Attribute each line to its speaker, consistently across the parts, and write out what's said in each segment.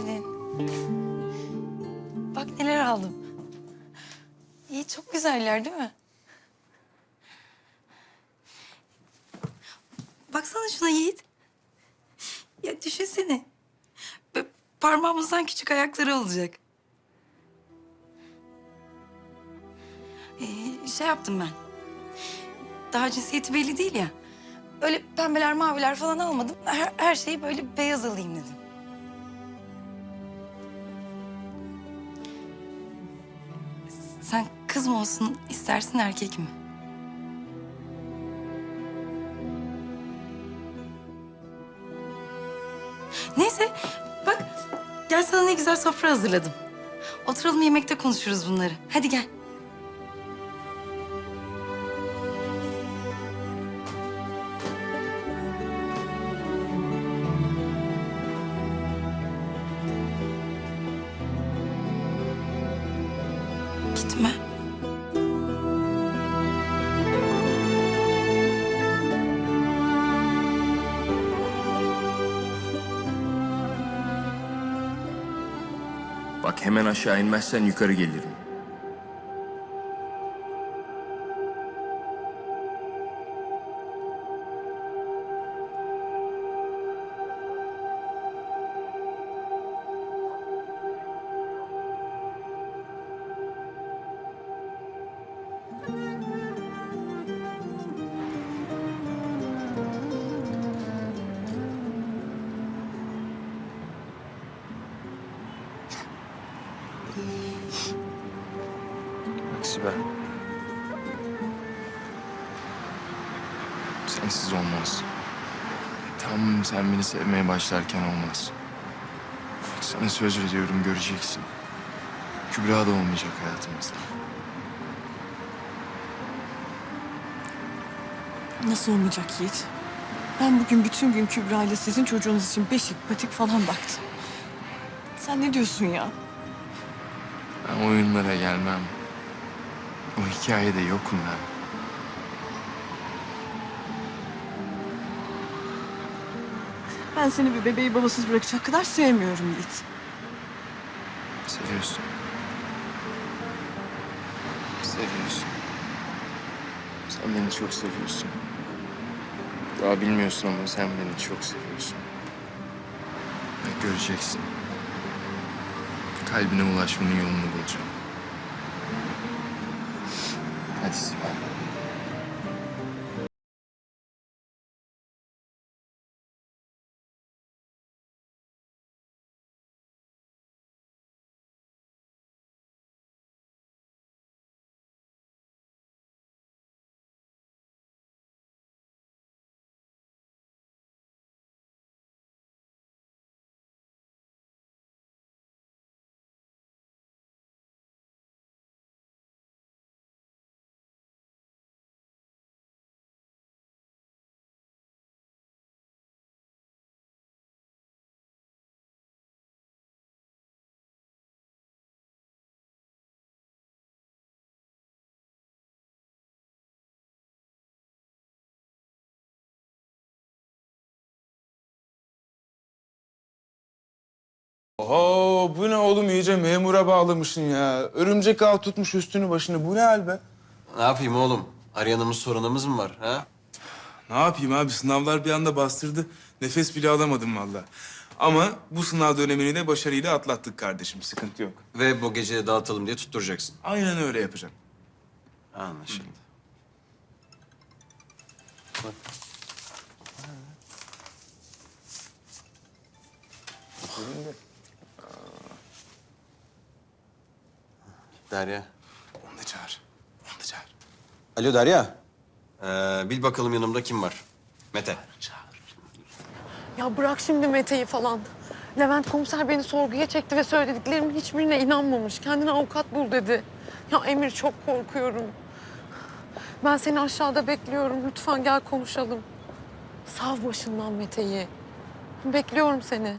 Speaker 1: geldin. Bak neler aldım. İyi çok güzeller değil mi? Baksana şuna Yiğit. Ya düşünsene. Böyle parmağımızdan küçük ayakları olacak. Ee, şey yaptım ben. Daha cinsiyeti belli değil ya. Öyle pembeler maviler falan almadım. Her, her şeyi böyle beyaz alayım dedim. Sen kız mı olsun istersin erkek mi? Neyse bak gel sana ne güzel sofra hazırladım. Oturalım yemekte konuşuruz bunları. Hadi gel. Gitme.
Speaker 2: Bak hemen aşağı inmezsen yukarı gelirim. Sibel. Sensiz olmaz. Tam sen beni sevmeye başlarken olmaz. Bak sana söz veriyorum göreceksin. Kübra da olmayacak hayatımızda.
Speaker 3: Nasıl olmayacak Yiğit? Ben bugün bütün gün Kübra ile sizin çocuğunuz için beşik, patik falan baktım. Sen ne diyorsun ya?
Speaker 2: Ben oyunlara gelmem. O hikayede yokum ben.
Speaker 3: Ben seni bir bebeği babasız bırakacak kadar sevmiyorum Yiğit.
Speaker 2: Seviyorsun. Seviyorsun. Sen beni çok seviyorsun. Daha bilmiyorsun ama sen beni çok seviyorsun. Bak göreceksin. Kalbine ulaşmanın yolunu bulacağım. Hadi
Speaker 4: Oho bu ne oğlum iyice memura bağlamışsın ya. Örümcek ağ tutmuş üstünü başını. Bu ne hal be?
Speaker 5: Ne yapayım oğlum? Arayanımız sorunumuz mu var ha?
Speaker 4: Ne yapayım abi sınavlar bir anda bastırdı. Nefes bile alamadım vallahi. Ama bu sınav dönemini de başarıyla atlattık kardeşim. Sıkıntı yok.
Speaker 5: Ve bu gece dağıtalım diye tutturacaksın.
Speaker 4: Aynen öyle yapacağım.
Speaker 5: Anlaşıldı. Derya.
Speaker 4: Onu da çağır. Onu da çağır.
Speaker 5: Alo Derya. Ee, bil bakalım yanımda kim var? Mete.
Speaker 3: Ya bırak şimdi Mete'yi falan. Levent komiser beni sorguya çekti ve söylediklerimin hiçbirine inanmamış. Kendine avukat bul dedi. Ya Emir çok korkuyorum. Ben seni aşağıda bekliyorum. Lütfen gel konuşalım. Sav başından Mete'yi. Bekliyorum seni.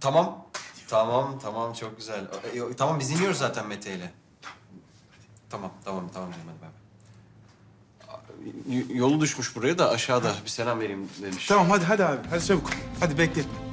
Speaker 5: Tamam. Tamam, tamam çok güzel. E, Tamam biz iniyoruz zaten Mete ile. Tamam, tamam, tamam. Hadi bay bay. Y- Yolu düşmüş buraya da aşağıda bir selam vereyim demiş.
Speaker 4: Tamam hadi hadi abi. Hadi çabuk. Hadi bekletme.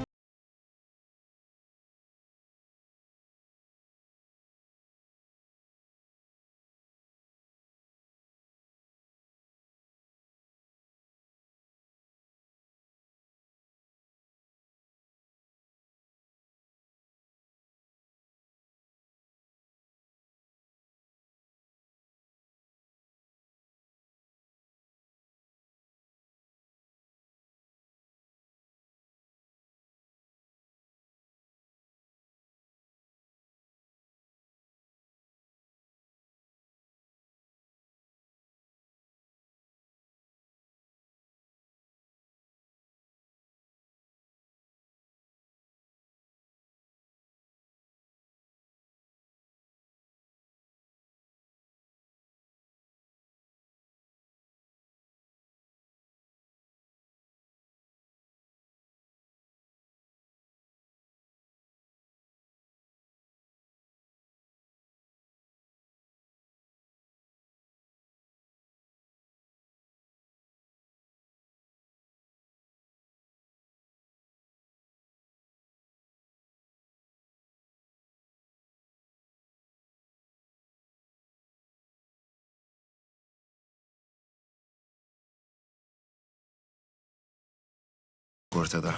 Speaker 2: Ortada.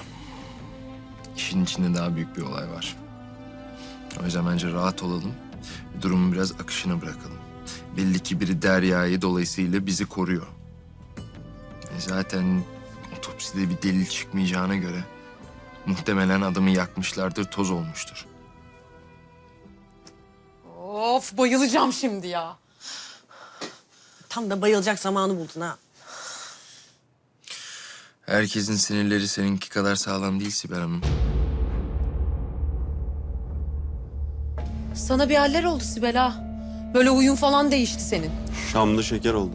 Speaker 2: İşin içinde daha büyük bir olay var. O yüzden bence rahat olalım. Durumun biraz akışına bırakalım. Belli ki biri Derya'yı dolayısıyla bizi koruyor. E zaten otopside bir delil çıkmayacağına göre muhtemelen adamı yakmışlardır, toz olmuştur.
Speaker 3: Of bayılacağım şimdi ya.
Speaker 6: Tam da bayılacak zamanı buldun ha.
Speaker 2: Herkesin sinirleri seninki kadar sağlam değil Sibel Hanım.
Speaker 3: Sana bir haller oldu Sibel ha. Böyle huyun falan değişti senin.
Speaker 7: Şamlı şeker oldu.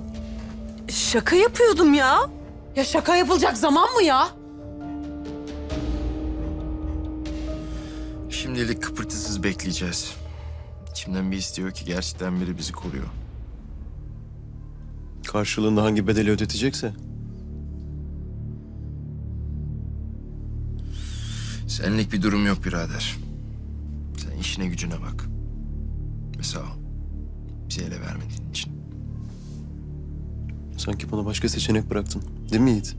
Speaker 6: Şaka yapıyordum ya.
Speaker 3: Ya şaka yapılacak zaman mı ya?
Speaker 2: Şimdilik kıpırtısız bekleyeceğiz. İçimden bir istiyor ki gerçekten biri bizi koruyor.
Speaker 7: Karşılığında hangi bedeli ödetecekse.
Speaker 2: Senlik bir durum yok birader. Sen işine gücüne bak. Ve sağ ol. Bize ele vermediğin için.
Speaker 7: Sanki bana başka seçenek bıraktın. Değil mi Yiğit?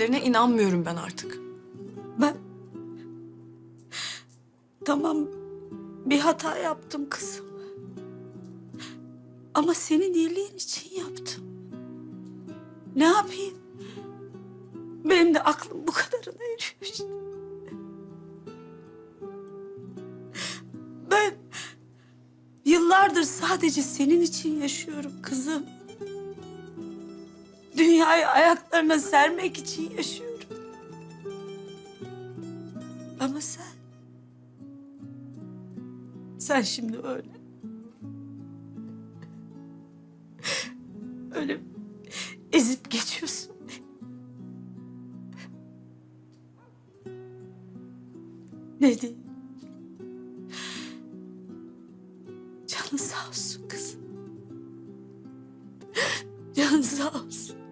Speaker 6: Lerine inanmıyorum ben artık.
Speaker 8: Ben tamam bir hata yaptım kızım. Ama senin iyiliğin için yaptım. Ne yapayım? Benim de aklım bu kadarına eriyor işte. Ben yıllardır sadece senin için yaşıyorum kızım. Dünyayı ayaklarına sermek için yaşıyorum. Ama sen... Sen şimdi öyle... Öyle ezip geçiyorsun. Ne diyeyim? Canın sağ olsun kızım. Canın sağ olsun.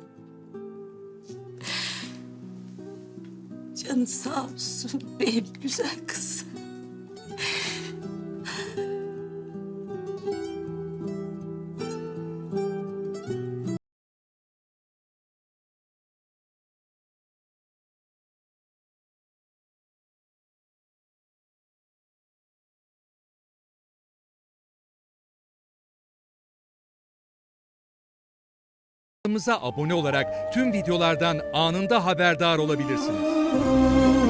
Speaker 8: Canın sağ olsun benim güzel kızım.
Speaker 9: Kanalımıza abone olarak tüm videolardan anında haberdar olabilirsiniz. you.